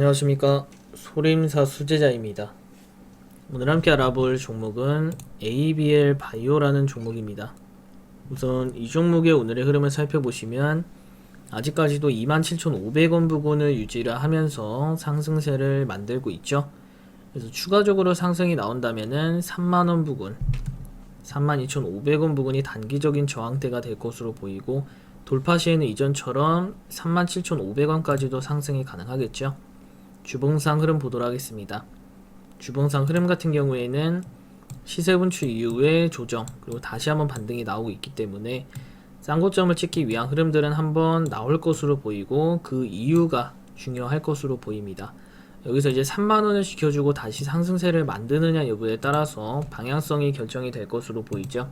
안녕하십니까 소림사 수제자입니다. 오늘 함께 알아볼 종목은 ABL 바이오라는 종목입니다. 우선 이 종목의 오늘의 흐름을 살펴보시면 아직까지도 27,500원 부근을 유지를 하면서 상승세를 만들고 있죠. 그래서 추가적으로 상승이 나온다면은 3만원 부근, 32,500원 부근이 단기적인 저항대가 될 것으로 보이고 돌파 시에는 이전처럼 37,500원까지도 상승이 가능하겠죠. 주봉상 흐름 보도록 하겠습니다. 주봉상 흐름 같은 경우에는 시세 분출 이후에 조정 그리고 다시 한번 반등이 나오고 있기 때문에 쌍고점을 찍기 위한 흐름들은 한번 나올 것으로 보이고 그 이유가 중요할 것으로 보입니다. 여기서 이제 3만원을 지켜주고 다시 상승세를 만드느냐 여부에 따라서 방향성이 결정이 될 것으로 보이죠.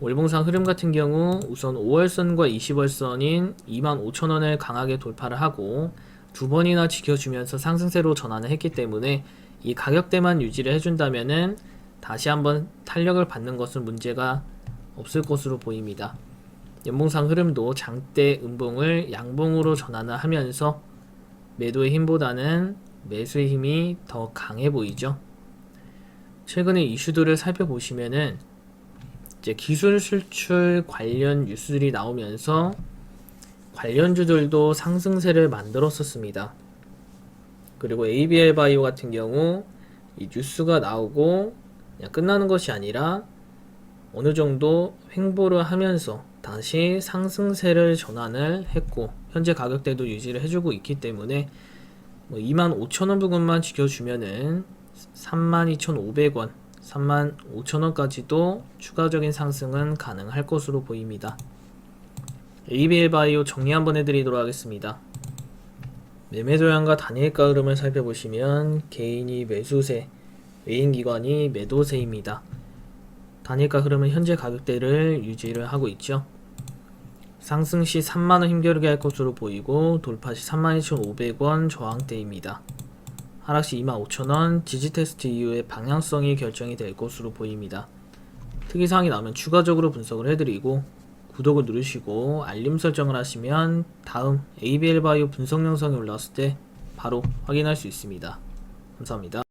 월봉상 흐름 같은 경우 우선 5월선과 20월선인 25,000원을 강하게 돌파를 하고 두 번이나 지켜주면서 상승세로 전환을 했기 때문에 이 가격대만 유지를 해준다면은 다시 한번 탄력을 받는 것은 문제가 없을 것으로 보입니다. 연봉상 흐름도 장대 음봉을 양봉으로 전환을 하면서 매도의 힘보다는 매수의 힘이 더 강해 보이죠. 최근에 이슈들을 살펴보시면은 이제 기술 수출 관련 뉴스들이 나오면서 관련주들도 상승세를 만들었었습니다. 그리고 ABL 바이오 같은 경우 이 뉴스가 나오고 끝나는 것이 아니라 어느 정도 횡보를 하면서 다시 상승세를 전환을 했고 현재 가격대도 유지를 해주고 있기 때문에 뭐 25,000원 부분만 지켜주면은 32,500원, 35,000원까지도 추가적인 상승은 가능할 것으로 보입니다. ABL 바이오 정리 한번 해드리도록 하겠습니다. 매매 조향과 단일가 흐름을 살펴보시면 개인이 매수세, 외인기관이 매도세입니다. 단일가 흐름은 현재 가격대를 유지를 하고 있죠. 상승 시 3만원 힘겨루게 할 것으로 보이고 돌파 시 32,500원 저항대입니다. 하락 시 25,000원 지지 테스트 이후에 방향성이 결정이 될 것으로 보입니다. 특이사항이 나오면 추가적으로 분석을 해드리고 구독을 누르시고 알림 설정을 하시면 다음 ABL 바이오 분석 영상이 올라왔을 때 바로 확인할 수 있습니다. 감사합니다.